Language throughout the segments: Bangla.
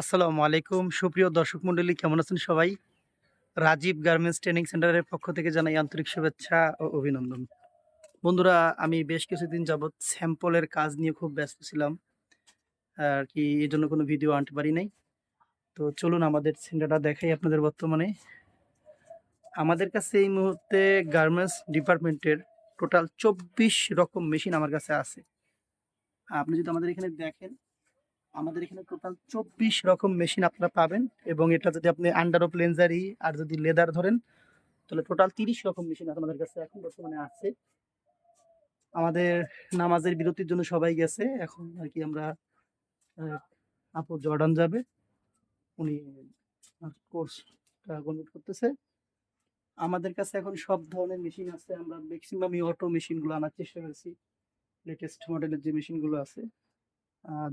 আসসালামু আলাইকুম। সুপ্রিয় দর্শক মণ্ডলী, কেমন আছেন সবাই? রাজীব গার্মেন্টস ট্রেনিং সেন্টারের পক্ষ থেকে জানাই আন্তরিক শুভেচ্ছা ও অভিনন্দন। বন্ধুরা, আমি বেশ কিছুদিন যাবৎ স্যাম্পলের কাজ নিয়ে খুব ব্যস্ত ছিলাম। আর কি, এই জন্য কোনো ভিডিও আনতে পারি নাই। তো চলুন আমাদের সেন্টারটা দেখাই আপনাদের বর্তমানে। আমাদের কাছে এই মুহূর্তে গার্মেন্টস ডিপার্টমেন্টের টোটাল চব্বিশ রকম মেশিন আমার কাছে আছে। আপনি যদি আমাদের এখানে দেখেন আমাদের এখানে টোটাল চব্বিশ রকম মেশিন আপনারা পাবেন এবং এটা যদি আপনি আন্ডার অফ লেন্সারি আর যদি লেদার ধরেন, তাহলে টোটাল তিরিশ রকম মেশিন আমাদের কাছে এখন বর্তমানে আছে। আমাদের নামাজের বিরতির জন্য সবাই গেছে, এখন আর কি আমরা আপু জর্ডান যাবে, উনি কোর্সটা কমপ্লিট করতেছে। আমাদের কাছে এখন সব ধরনের মেশিন আছে, আমরা ম্যাক্সিমামই অটো মেশিনগুলো আনার চেষ্টা করেছি লেটেস্ট মডেলের যে মেশিনগুলো আছে।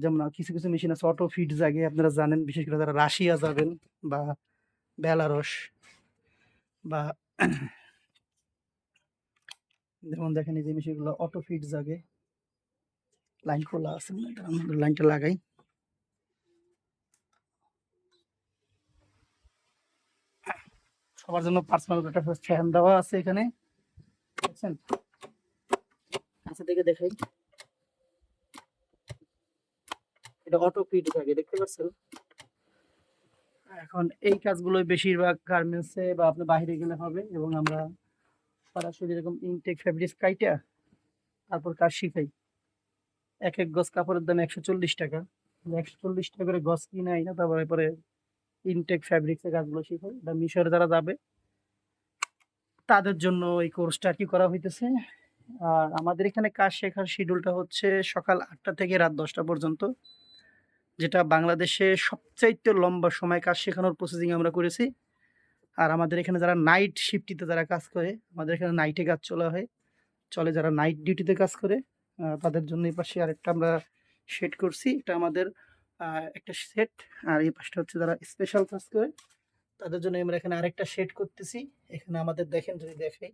যেমন কিছু কিছু মেশিন আছে অটো ফিট জাগে, আপনারা জানেন, বিশেষ করে যারা রাশিয়া যাবেন বা বেলারস বা যেমন দেখেন এই যে মেশিনগুলো অটো ফিট জাগে লাইন খোলা আছে লাইনটা লাগাই। সবার জন্য পার্সোনাল একটা ফ্যান দেওয়া আছে এখানে, দেখছেন? কাছে থেকে দেখাই। এটা অটো ফিট থাকে দেখতে পাচ্ছেন? এখন এই কাজগুলোই বেশিরভাগ গার্মেন্টসে বা আপনি বাইরে গেলে হবে এবং আমরা সরাসরি এরকম ইনটেক ফ্যাব্রিক্স কাইটা তারপর কাজ শিখাই। এক এক গজ কাপড়ের দাম একশো চল্লিশ টাকা। একশো চল্লিশ টাকা করে গজ কিনে আই না, তারপরে পরে ইনটেক ফ্যাব্রিক্সের কাজগুলো শিখাই। বা মিশরে যারা যাবে, তাদের জন্য এই কোর্সটা কি করা হইতেছে। আর আমাদের এখানে কাজ শেখার শিডিউলটা হচ্ছে সকাল আটটা থেকে রাত দশটা পর্যন্ত। যেটা বাংলাদেশে সবচাইতে লম্বা সময় কাজ শেখানোর প্রসেসিং আমরা করেছি। আর আমাদের এখানে যারা নাইট শিফটিতে যারা কাজ করে, আমাদের এখানে নাইটে কাজ চলা হয়। চলে যারা নাইট ডিউটিতে কাজ করে তাদের জন্য এই পাশে আরেকটা আমরা সেট করছি। এটা আমাদের একটা সেট আর এই পাশটা হচ্ছে যারা স্পেশাল কাজ করে, তাদের জন্য আমরা এখানে আরেকটা সেট করতেছি। এখানে আমাদের দেখেন যদি দেখে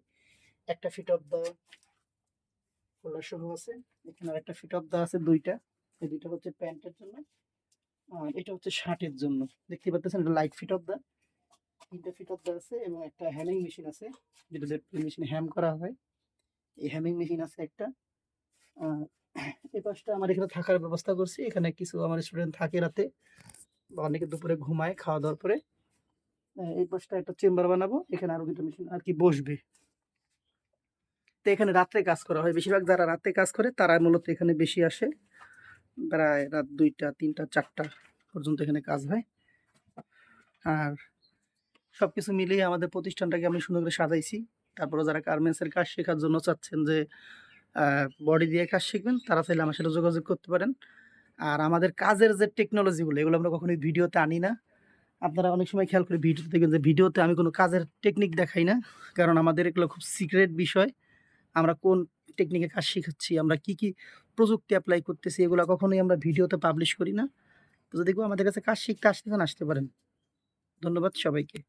একটা ফিট অফ দ্য খোলা শুরু আছে। এখানে আরেকটা ফিট অফ দ্য আছে দুইটা। এই দুইটা হচ্ছে প্যান্টের জন্য। এটা হচ্ছে শার্টের জন্য। দেখতে পাচ্ছেন এটা লাইট ফিট অফ দা তিনটা ফিট অফ দা আছে এবং একটা হ্যামিং মেশিন আছে, যেটা মেশিনে হ্যাম করা হয়। এই হ্যামিং মেশিন আছে একটা। এই পাশটা আমার এখানে থাকার ব্যবস্থা করছি। এখানে কিছু আমার স্টুডেন্ট থাকে রাতে বা অনেকে দুপুরে ঘুমায়, খাওয়া দাওয়ার পরে। এই পাশটা একটা চেম্বার বানাবো। এখানে আরও দুটো মেশিন আর কি বসবে। তো এখানে রাত্রে কাজ করা হয়। বেশিরভাগ যারা রাতে কাজ করে, তারা মূলত এখানে বেশি আসে। প্রায় রাত দুইটা, তিনটা, চারটা পর্যন্ত এখানে কাজ হয়। আর সব কিছু মিলিয়ে আমাদের প্রতিষ্ঠানটাকে আমি সুন্দর করে সাজাইছি। তারপরে যারা গার্মেন্টসের কাজ শেখার জন্য চাচ্ছেন যে বডি দিয়ে কাজ শিখবেন, তারা চাইলে আমার সাথে যোগাযোগ করতে পারেন। আর আমাদের কাজের যে টেকনোলজিগুলো এগুলো আমরা কখনোই ভিডিওতে আনি না। আপনারা অনেক সময় খেয়াল করে ভিডিও দেখবেন যে, ভিডিওতে আমি কোনো কাজের টেকনিক দেখাই না। কারণ আমাদের এগুলো খুব সিক্রেট বিষয়। আমরা কোন টেকনিকে কাজ শিখাচ্ছি, আমরা কি কি প্রযুক্তি অ্যাপ্লাই করতেছি, এগুলো কখনোই আমরা ভিডিওতে পাবলিশ করি না। তো যদি কেউ আমাদের কাছে কাজ শিখতে আসতে আসতে পারেন। ধন্যবাদ সবাইকে।